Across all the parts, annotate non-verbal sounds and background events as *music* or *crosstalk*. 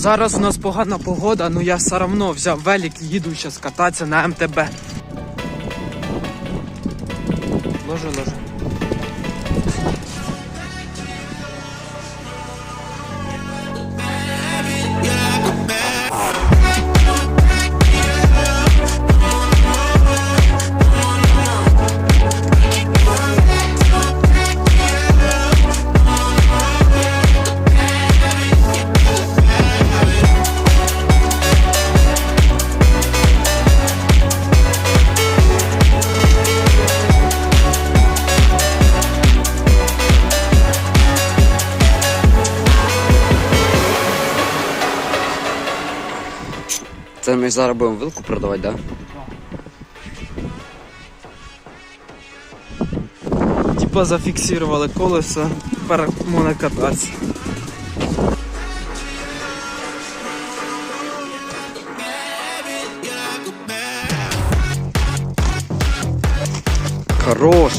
Зараз у нас погана погода, але я все одно взяв велик і їду зараз кататися на МТБ. Ложи, ложи. Це ми зараз будемо вилку продавати, так? Да? Типа зафіксували колесо, тепер можна кататися. Хорош!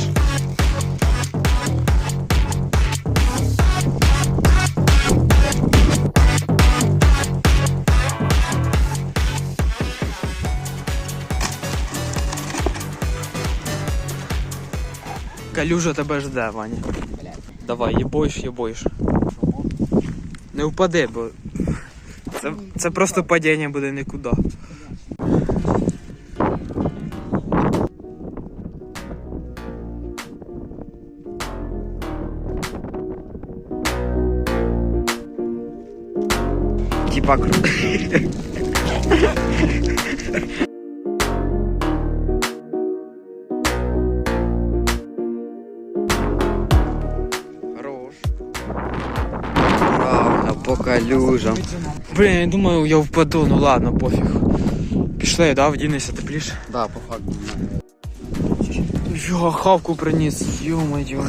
Калюжа тебе жде, Ваня. Давай, їбойш, їбойш. Не впади, бо це, це просто падіння буде нікуди. Типа круто. Калюжам. Блін, я думаю, я впаду, ну ладно, пофіг. Пішли, да, вдінися тепліше. Да, по факту. Йо, хавку приніс, йо-моє.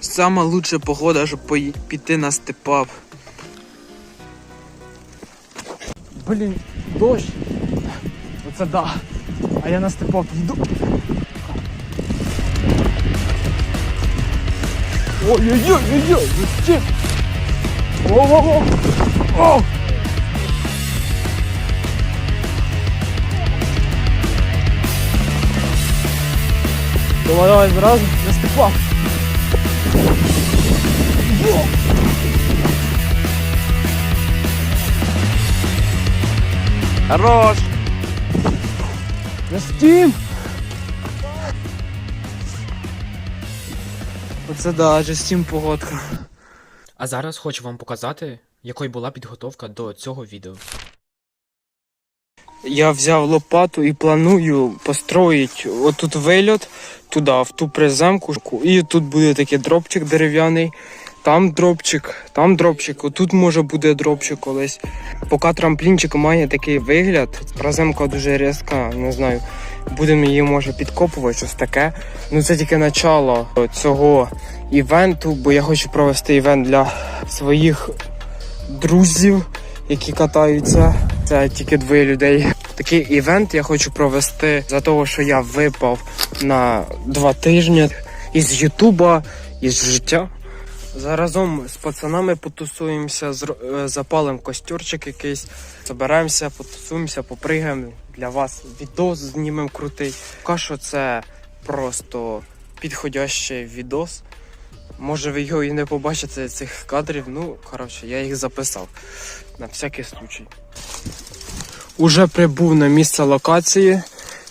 Сама лучша погода, щоб піти на степап. Блін, дощ. Оце да. А я на степап йду. Ой-ой-ой-ой-ой, зачем? О-о-о! Давай, давай, зразу на степап. Хорош! Настім! Оце да, Джастім погодка. А зараз хочу вам показати, якою була підготовка до цього відео. Я взяв лопату і планую построїти отут вильот, туди, в ту приземку. І тут буде такий дропчик дерев'яний. Там дропчик, там дропчик, отут може буде дропчик колись. Поки трамплінчик має такий вигляд, приземка дуже різка, не знаю. Будемо її може підкопувати, щось таке. Ну це тільки начало цього івенту, бо я хочу провести івент для своїх друзів, які катаються. Це тільки двоє людей. Такий івент я хочу провести за того, що я випав на два тижні із Ютуба, із життя. Заразом з пацанами потусуємося, е, запалимо костюрчик якийсь, зберемося, потусуємося, попригаємо для вас. Відос знімемо крутий. Поки це просто підходящий відос. Може ви його і не побачите цих кадрів. Ну, коротше, я їх записав на всякий случай. Уже прибув на місце локації.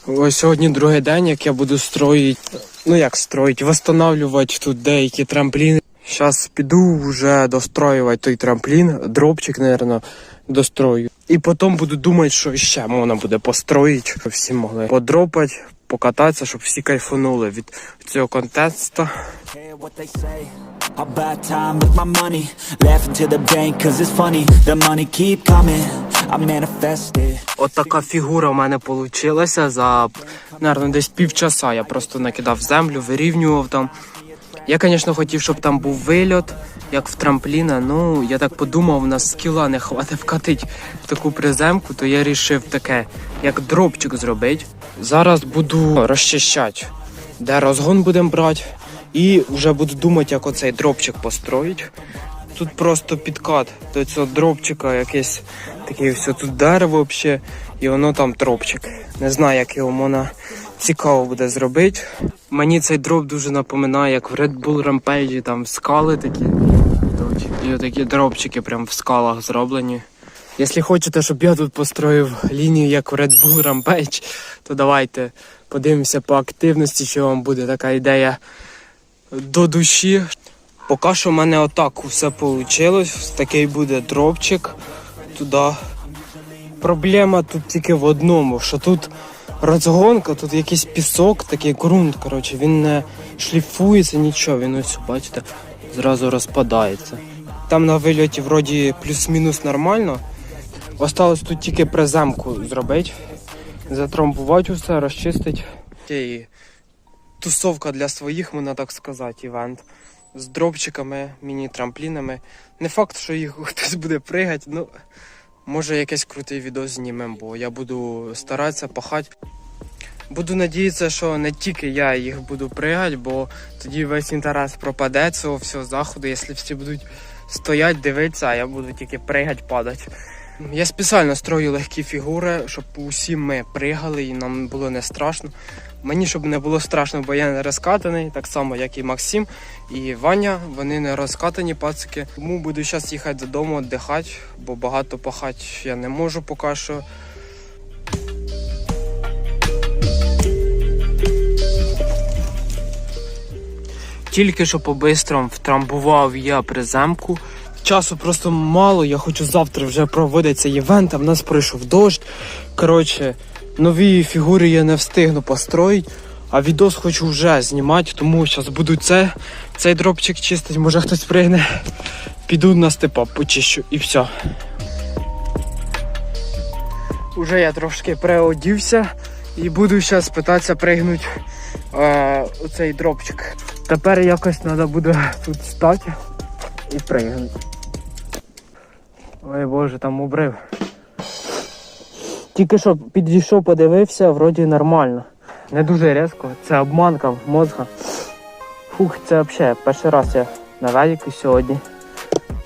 Ось сьогодні другий день, як я буду строїти. Ну як строїти, восстанавлювати тут деякі трампліни. Зараз піду вже достроювати той трамплін, дропчик, мабуть, дострою. І потім буду думати, що ще можна буде построїти, щоб всі могли подропати, покататися, щоб всі кайфанули від цього контесту. What they say about time with my money Laughing to the bank cause it's funny The money keep coming От така фігура в мене вийшла за, наверное, десь півчаса. Я просто накидав землю, вирівнював там. Я, звісно, хотів, щоб там був вильот, як в трампліна. Ну, я так подумав, у нас скіла не хватить вкатити в таку приземку, то я вирішив таке, як дропчик зробити. Зараз буду розчищати, де розгон будемо брати. І вже буду думати, як оцей дропчик построїть. тут просто підкат до цього дробчика, якесь таке все тут дерево взагалі, і воно там дробчик. Не знаю, як його можна цікаво буде зробити. Мені цей дроб дуже напоминає, як в Red Bull Rampage, там скали такі. І отакі дробчики прям в скалах зроблені. Якщо хочете, щоб я тут построїв лінію, як в Red Bull Rampage, то давайте подивимося по активності, що вам буде така ідея до душі. Поки що в мене отак все вийшло. Такий буде дробчик туди. Проблема тут тільки в одному, що тут розгонка, тут якийсь пісок, такий ґрунт, коротше, він не шліфується, нічого, він ось, бачите, зразу розпадається. Там на вильоті вроді плюс-мінус нормально. Осталось тут тільки приземку зробити, затромбувати усе, розчистити. Тусовка для своїх, можна так сказати, івент. З дробчиками, міні-трамплінами. Не факт, що їх *laughs* хтось буде пригати, ну може якийсь крутий відео знімемо, бо я буду старатися пахати. Буду надіятися, що не тільки я їх буду пригати, бо тоді весь інтерес пропаде цього всього заходу, якщо всі будуть стоять, дивитися, а я буду тільки пригати, падати. Я спеціально строю легкі фігури, щоб усі ми пригали і нам було не страшно. Мені щоб не було страшно, бо я не розкатаний, так само як і Максим і Ваня. Вони не розкатані пацики. Тому буду зараз їхати додому віддихати, бо багато пахати я не можу поки що. Тільки що по-бистрому втрамбував я приземку. Часу просто мало, я хочу завтра вже проводити цей івент, а в нас пройшов дощ. Коротше, нові фігури я не встигну построїти, а відос хочу вже знімати, тому зараз буду це, цей дропчик чистити, може хтось пригне. Піду на степа, почищу і все. Уже я трошки переодівся і буду зараз питатися пригнути е, оцей дропчик. Тепер якось треба буде тут стати і пригнути. Ой боже, там обрив. Тільки що підійшов, подивився, вроді нормально. Не дуже різко, це обманка мозга. Фух, це взагалі перший раз я на велику сьогодні.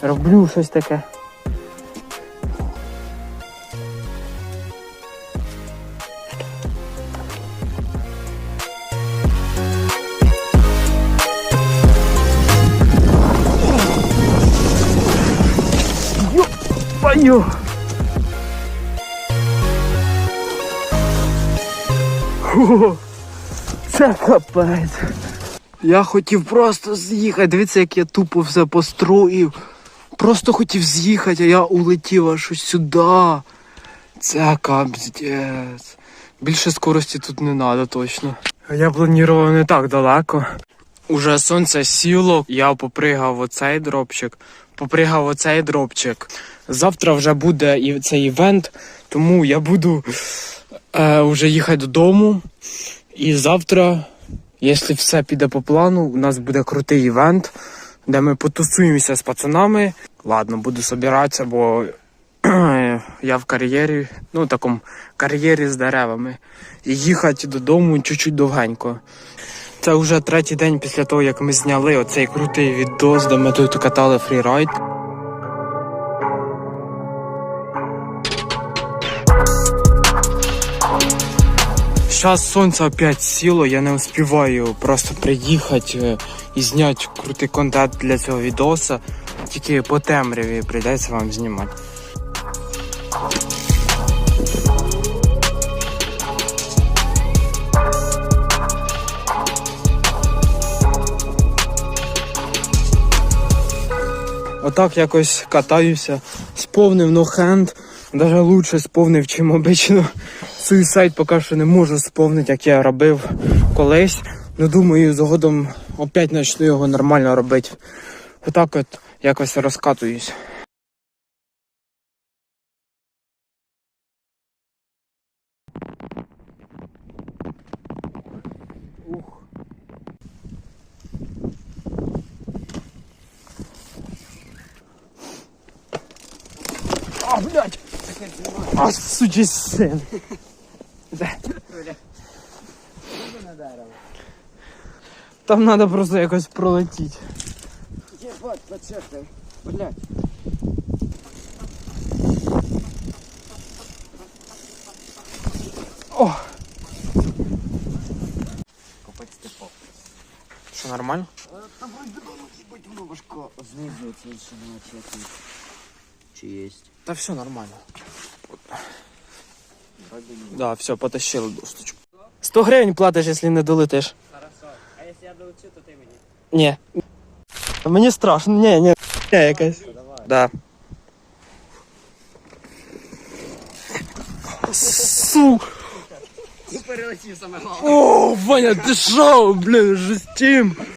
Роблю щось таке. Пою. Фу, Це капець. Я хотів просто з'їхати. Дивіться, як я тупо все построїв. Просто хотів з'їхати, а я улетів аж ось сюди. Це капздець. Більше скорості тут не треба точно. Я планував не так далеко. Уже сонце сіло, я попригав оцей дропчик, попригав оцей дропчик. Завтра вже буде цей івент, тому я буду вже їхати додому. І завтра, якщо все піде по плану, у нас буде крутий івент, де ми потусуємося з пацанами. Ладно, буду собиратися, бо *clears throat* я в кар'єрі, ну такому кар'єрі з деревами. І їхати додому чуть-чуть довгенько. Це вже третій день після того, як ми зняли оцей крутий відос, де ми тут катали фрірайд. Зараз сонце опять сіло, я не успіваю просто приїхати е, і зняти крутий контент для цього відоса. Тільки по темряві прийдеться вам знімати. Отак якось катаюся, сповнив нохенд, навіть лучше сповнив, чим обично. Суїсайд поки що не можу сповнити, як я робив колись. Ну думаю, згодом опять почну його нормально робити. Отак от якось розкатуюсь. А, блядь! А, сучий син. Там треба просто якось пролетіти. Єбать, почекай. Блядь. О, Копать степо. що нормально? Та вроде бы ну типа немножко знизується ще на чеки. Чи єсть? Та все нормально. Да, все, потащили досточку. 100 гривень платиш, якщо не долетиш. Хорошо. А якщо я долечу, то ти мені? Ні. Мені страшно, ні, ні. Ні, якась. Да. Су. О, Ваня, ти шо, блін, жестім.